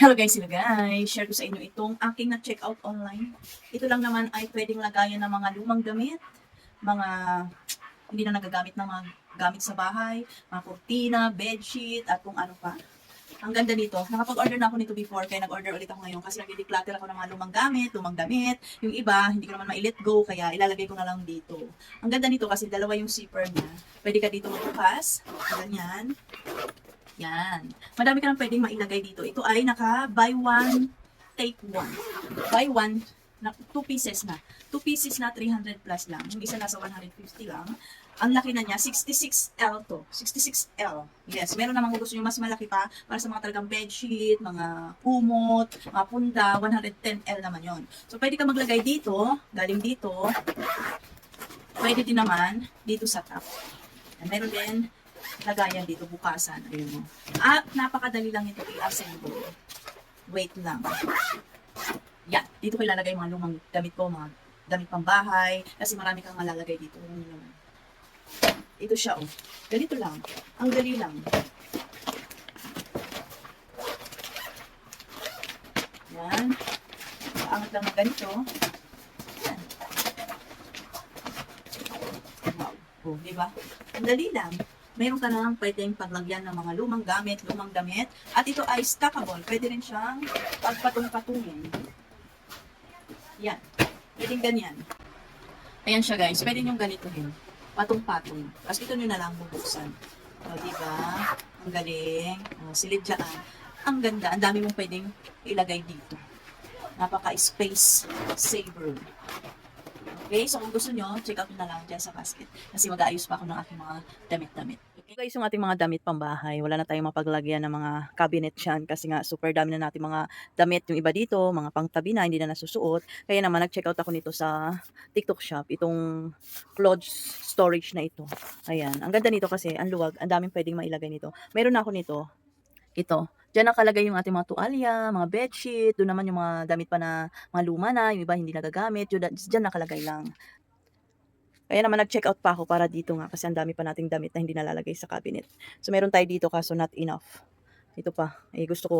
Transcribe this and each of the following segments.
Hello guys, hello guys. Share ko sa inyo itong aking na-check out online. Ito lang naman ay pwedeng lagayan ng mga lumang damit, mga hindi na nagagamit na mga gamit sa bahay, mga kurtina, bedsheet, at kung ano pa. Ang ganda nito. Nakapag-order na ako nito before, kaya nag-order ulit ako ngayon kasi nag-declutter ako ng mga lumang gamit, lumang damit. Yung iba, hindi ko naman ma-let go, kaya ilalagay ko na lang dito. Ang ganda nito kasi dalawa yung zipper niya. Pwede ka dito magbukas. Ganyan. Yan. Madami ka nang pwedeng mailagay dito. Ito ay naka buy one, take one. Buy one, na, two pieces na. Two pieces na 300 plus lang. Yung isa nasa 150 lang. Ang laki na niya, 66L to. 66L. Yes, meron namang gusto nyo mas malaki pa para sa mga talagang bedsheet, mga kumot, mga punda, 110L naman yon. So, pwede ka maglagay dito, galing dito. Pwede din naman dito sa top. And meron din lagayan dito, bukasan. Ayun mo. At napakadali lang ito i-assemble. Wait lang. Yan. Dito ko ilalagay mga lumang damit ko, mga damit pang bahay. Kasi marami kang malalagay dito. Ano naman. Ito siya, oh. Ganito lang. Ang dali lang. Yan. Angat lang ng ganito. Yan. Wow. Oh, di ba? Ang dali lang. Meron ka nang pwedeng paglagyan ng mga lumang gamit, lumang damit. At ito ay stackable. Pwede rin siyang pagpatung-patungin. Yan. Pwedeng ganyan. Ayan siya guys. Pwede nyo ganitohin. Patong-patong. Tapos ito nyo na lang bubuksan. O, di ba? Ang galing. O, silid dyan. Ang ganda. Ang dami mong pwedeng ilagay dito. Napaka-space saver. Okay, so kung gusto nyo, check out nyo na lang dyan sa basket. Kasi mag-aayos pa ako ng aking mga damit-damit. Okay, guys, yung ating mga damit pambahay, wala na tayong mapaglagyan ng mga cabinet dyan kasi nga super dami na natin mga damit yung iba dito, mga pangtabi na, hindi na nasusuot. Kaya naman, nag-check out ako nito sa TikTok shop, itong clothes storage na ito. Ayan, ang ganda nito kasi, ang luwag, ang daming pwedeng mailagay nito. Meron na ako nito, ito. Diyan nakalagay yung ating mga tuwalya, mga bedsheet, doon naman yung mga damit pa na mga luma na, yung iba hindi nagagamit, yun, diyan nakalagay lang. Kaya naman nag-check out pa ako para dito nga kasi ang dami pa nating damit na hindi nalalagay sa cabinet. So meron tayo dito kaso not enough. Ito pa, eh gusto ko,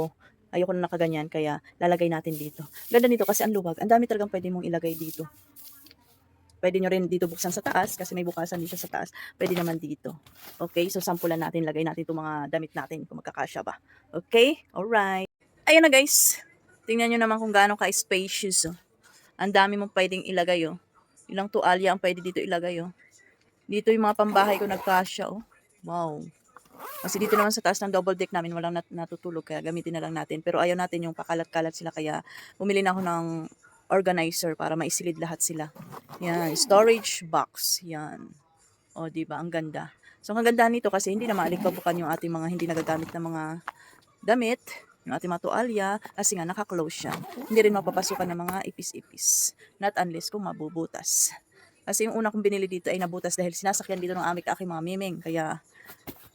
ayoko na nakaganyan kaya lalagay natin dito. Ganda nito kasi ang luwag, ang dami talagang pwede mong ilagay dito. Pwede nyo rin dito buksan sa taas kasi may bukasan din siya sa taas. Pwede naman dito. Okay, so sampulan natin, lagay natin itong mga damit natin kung magkakasya ba. Okay, alright. Ayan na guys. Tingnan nyo naman kung gaano ka-spacious. Oh. Ang dami mong pwedeng ilagay. Oh. Ilang tualya ang pwede dito ilagay. Oh. Dito yung mga pambahay ko nagkasya. Oh. Wow. Kasi dito naman sa taas ng double deck namin walang nat- natutulog kaya gamitin na lang natin. Pero ayaw natin yung pakalat-kalat sila kaya bumili na ako ng organizer para maisilid lahat sila. Yan, storage box. Yan. O, di ba? Ang ganda. So, ang ganda nito kasi hindi na maalikbabukan yung ating mga hindi nagagamit na mga damit, yung ating mga tuwalya, kasi nga naka-close siya. Hindi rin mapapasukan ng mga ipis-ipis. Not unless kung mabubutas. Kasi yung una kong binili dito ay nabutas dahil sinasakyan dito ng aming aking mga miming. Kaya,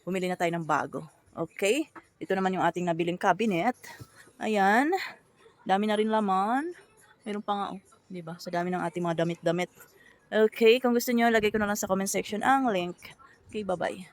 bumili na tayo ng bago. Okay? Ito naman yung ating nabiling cabinet. Ayan. Dami na rin laman. Meron pa nga, oh, di ba? Sa dami ng ating mga damit-damit. Okay, kung gusto niyo, lagay ko na lang sa comment section ang link. Okay, bye-bye.